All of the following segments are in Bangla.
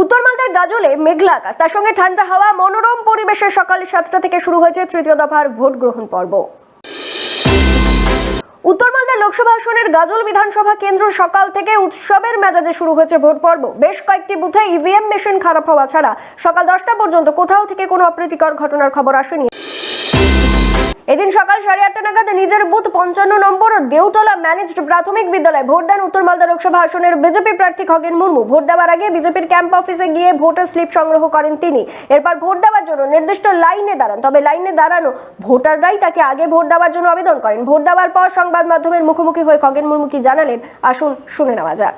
উত্তর মালদার গাজলে মেঘলা আকাশ। তার সঙ্গে ঠান্ডা হাওয়া, মনোরম পরিবেশে সকাল সাতটা থেকে শুরু হয়েছে তৃতীয় দফার ভোট গ্রহণ পর্ব। উত্তর মালদার লোকসভা আসনের গাজল বিধানসভা কেন্দ্র সকাল থেকে উৎসবের মেজাজে শুরু হয়েছে ভোট পর্ব। বেশ কয়েকটি বুথে ইভিএম মেশিন খারাপ হওয়া ছাড়া সকাল দশটা পর্যন্ত কোথাও থেকে কোনো অপ্রীতিকর ঘটনার খবর আসেনি। এদিন সকাল সাড়ে আটটা নাগাদ নিজের বুথ পঞ্চান্ন নম্বর দেউটলা ম্যানেজড প্রাথমিক বিদ্যালয়ে ভোট দেন উত্তর মালদা লোকসভা আসনের বিজেপি প্রার্থী খগেন মুর্মু। ভোট দেওয়ার আগে বিজেপির ক্যাম্প অফিসে গিয়ে ভোটার স্লিপ সংগ্রহ করেন তিনি। এরপর ভোট দেওয়ার জন্য নির্দিষ্ট লাইনে দাঁড়ান। তবে লাইনে দাঁড়ানো ভোটাররাই তাকে আগে ভোট দেওয়ার জন্য আবেদন করেন। ভোট দেওয়ার পর সংবাদ মাধ্যমের মুখোমুখি হয়ে খগেন মুর্মু কি জানালেন? আসুন শুনে নেওয়া যাক।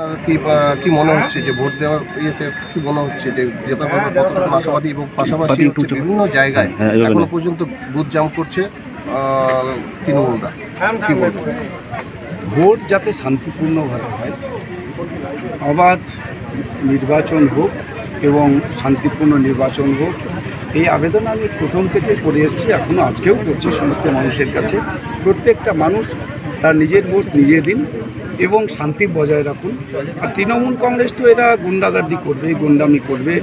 আর কি কি মনে হচ্ছে যে ভোট দেওয়ার ইয়েতে কি মনে হচ্ছে যে যেটা ব্যাপারে কতটুকু আশাবাদী এবং পাশাপাশি বিভিন্ন জায়গায় হ্যাঁ, এখনও পর্যন্ত বুথ জাম করছে তৃণমূলরা। কি বলব ভোট যাতে শান্তিপূর্ণভাবে হয় অবাধ নির্বাচন হোক এবং শান্তিপূর্ণ নির্বাচন হোক এই আবেদন আমি প্রথম থেকে করে এসেছি এখনও আজকেও করছি সমস্ত মানুষের কাছে। প্রত্যেকটা মানুষ তার নিজের ভোট নিজে দিন এবং শান্তি বজায় রাখুন। আর তৃণমূল কংগ্রেস তো এরা গুন্ডাগার্দি করবে, গুন্ডামি করবে,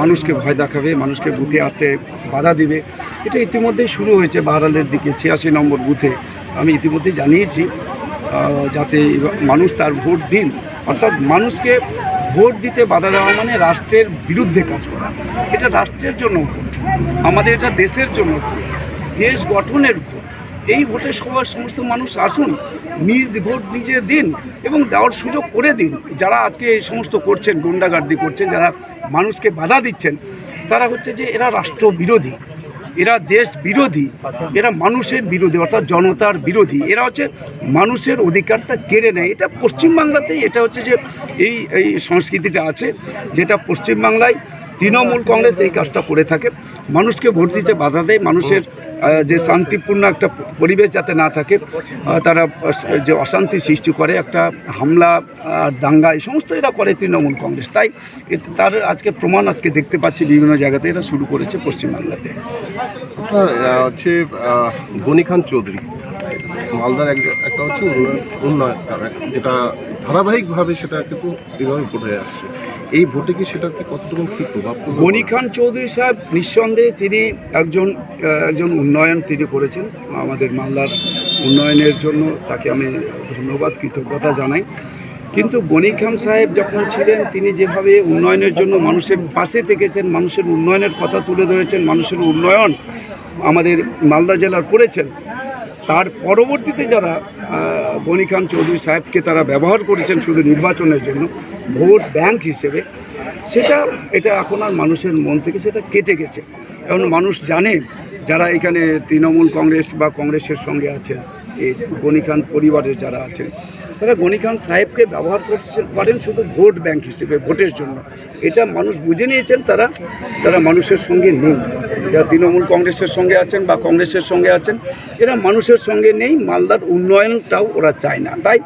মানুষকে ভয় দেখাবে, মানুষকে বুথে আসতে বাধা দিবে। এটা ইতিমধ্যেই শুরু হয়েছে বাহারালের দিকে, ছিয়াশি নম্বর বুথে। আমি ইতিমধ্যে জানিয়েছি যাতে মানুষ তার ভোট দিন। অর্থাৎ মানুষকে ভোট দিতে বাধা দেওয়া মানে রাষ্ট্রের বিরুদ্ধে কাজ করা। এটা রাষ্ট্রের জন্য ভোট। আমাদের এটা দেশের জন্য ভোট। দেশ গঠনের ভোট। এই ভোটে সবার সমস্ত মানুষ আসুন, নিজ ভোট নিজে দিন এবং দেওয়ার সুযোগ করে দিন। যারা আজকে এই সমস্ত করছেন, গুন্ডাগার্দি করছেন, যারা মানুষকে বাধা দিচ্ছেন, তারা হচ্ছে যে এরা রাষ্ট্রবিরোধী, এরা দেশ বিরোধী এরা মানুষের বিরোধী অর্থাৎ জনতার বিরোধী। এরা হচ্ছে মানুষের অধিকারটা কেড়ে নেয়। এটা পশ্চিমবাংলাতেই, এটা হচ্ছে যে এই এই সংস্কৃতিটা আছে যেটা পশ্চিমবাংলায় তৃণমূল কংগ্রেস এই কাজটা করে থাকে। মানুষকে ভোট দিতে বাধা দেয়, মানুষের যে শান্তিপূর্ণ একটা পরিবেশ যাতে না থাকে তারা যে অশান্তি সৃষ্টি করে, একটা হামলা দাঙ্গা, এই সমস্ত এরা করে তৃণমূল কংগ্রেস। তাই তার আজকে প্রমাণ আজকে দেখতে পাচ্ছি বিভিন্ন জায়গাতে এরা শুরু করেছে পশ্চিমবাংলাতে। হচ্ছে গনি খান চৌধুরী। মালদার এক- একটা হচ্ছে উন্নয়ন যেটা ধারাবাহিকভাবে সেটা কিন্তু এইভাবে ভোট হয়ে আসছে। এই ভোটে কি সেটা কি কতটুকু কি প্রভাব? গনি খান চৌধুরী সাহেব নিঃসন্দেহে তিনি একজন একজন উন্নয়ন তিনি করেছেন। আমাদের মালদার উন্নয়নের জন্য তাকে আমি ধন্যবাদ, কৃতজ্ঞতা জানাই। কিন্তু গনি খান সাহেব যখন ছিলেন, তিনি যেভাবে উন্নয়নের জন্য মানুষের পাশে থেকেছেন, মানুষের উন্নয়নের কথা তুলে ধরেছেন, মানুষের উন্নয়ন আমাদের মালদা জেলার করেছেন তার পরবর্তীতে যারা গনি খান চৌধুরী সাহেবকে তারা ব্যবহার করেছেন শুধু নির্বাচনের জন্য, ভোট ব্যাংক হিসেবে, সেটা, এটা এখন আর মানুষের মন থেকে সেটা কেটে গেছে। এখন মানুষ জানে যারা এখানে তৃণমূল কংগ্রেস বা কংগ্রেসের সঙ্গে আছেন, এই গনি খান পরিবারের যারা আছেন তারা গনি খান সাহেবকে ব্যবহার করছে করেন শুধু ভোট ব্যাংক হিসেবে, ভোটের জন্য। এটা মানুষ বুঝে নিয়েছেন, তারা তারা মানুষের সঙ্গে নেই। যারা তৃণমূল কংগ্রেসের সঙ্গে আছেন বা কংগ্রেসের সঙ্গে আছেন, এরা মানুষের সঙ্গে নেই, মালদার উন্নয়নটাও ওরা চায় না। তাই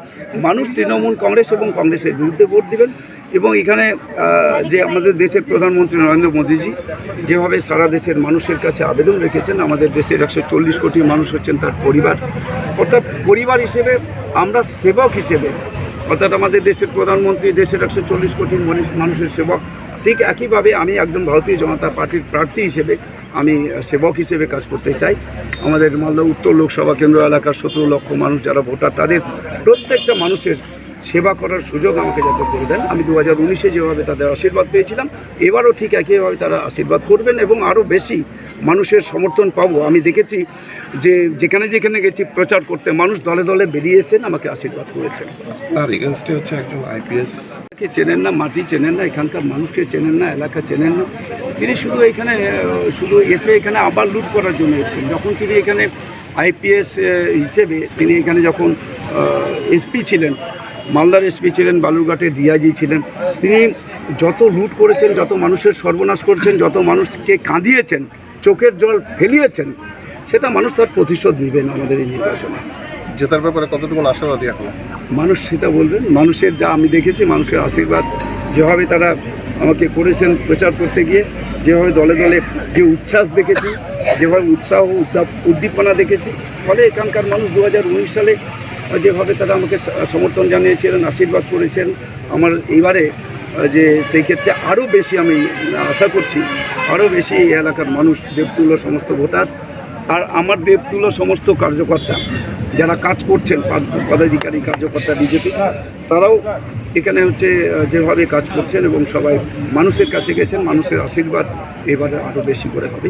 মানুষ তৃণমূল কংগ্রেস এবং কংগ্রেসের বিরুদ্ধে ভোট দেবেন। এবং এখানে যে আমাদের দেশের প্রধানমন্ত্রী নরেন্দ্র মোদীজি যেভাবে সারা দেশের মানুষের কাছে আবেদন রেখেছেন, আমাদের দেশের একশো চল্লিশ কোটি মানুষ হচ্ছেন তার পরিবার। অর্থাৎ পরিবার হিসেবে আমরা সেবক হিসেবে, অর্থাৎ আমাদের দেশের প্রধানমন্ত্রী দেশের একশো চল্লিশ কোটি মানুষ- মানুষের সেবক, ঠিক একইভাবে আমি একজন ভারতীয় জনতা পার্টির প্রার্থী হিসেবে আমি সেবক হিসেবে কাজ করতে চাই। আমাদের মালদা উত্তর লোকসভা কেন্দ্র এলাকার সতেরো লক্ষ মানুষ যারা ভোটার, তাদের প্রত্যেকটা মানুষের সেবা করার সুযোগ আমাকে যাতে করে দেন। আমি দু হাজার উনিশে যেভাবে তাদের আশীর্বাদ পেয়েছিলাম এবারও ঠিক একইভাবে তারা আশীর্বাদ করবেন এবং আরও বেশি মানুষের সমর্থন পাবো। আমি দেখেছি যে যেখানে যেখানে গেছি প্রচার করতে মানুষ দলে দলে বেরিয়েছেন আমাকে আশীর্বাদ করেছেন। তার এগেনস্টে হচ্ছে একজন আইপিএস কে চেনেন না মাটি চেনেন না এখানকার মানুষকে চেনেন না এলাকা চেনেন না। তিনি শুধু এখানে শুধু এসে এখানে আবার লুট করার জন্য এসেছেন। যখন তিনি এখানে আইপিএস হিসেবে তিনি এখানে যখন এসপি ছিলেন মালদার এসপি ছিলেন বালুরঘাটের ডিআইজি ছিলেন। তিনি যত লুট করেছেন যত মানুষের সর্বনাশ করেছেন যত মানুষকে কাঁদিয়েছেন চোখের জল ফেলিয়েছেন সেটা মানুষ তার প্রতিশোধ নেবেন আমাদের এই নির্বাচনে। জেতার ব্যাপারে কতটুকু আশাবাদী এখন? মানুষ সেটা বলবেন মানুষের যা আমি দেখেছি মানুষের আশীর্বাদ যেভাবে তারা আমাকে করেছেন প্রচার করতে গিয়ে যেভাবে দলে দলে যে উচ্ছ্বাস দেখেছি যেভাবে উৎসাহ উদ্দাপ- উদ্দীপনা দেখেছি ফলে এখানকার মানুষ দু হাজার উনিশ সালে যেভাবে তারা আমাকে সমর্থন জানিয়েছিলেন আশীর্বাদ করেছেন, আমার এইবারে যে সেই ক্ষেত্রে আরও বেশি আমি আশা করছি, আরও বেশি এই এলাকার মানুষ দেবতুল্য সমস্ত ভোটার, আর আমার দেবতুল্য সমস্ত কার্যকর্তা, যারা কাজ করছেন পদাধিকারী, কার্যকর্তা, বিজেপি, তারাও এখানে হচ্ছে যেভাবে কাজ করছেন এবং সবাই মানুষের কাছে গেছেন, মানুষের আশীর্বাদ এবারে আরও বেশি করে হবে।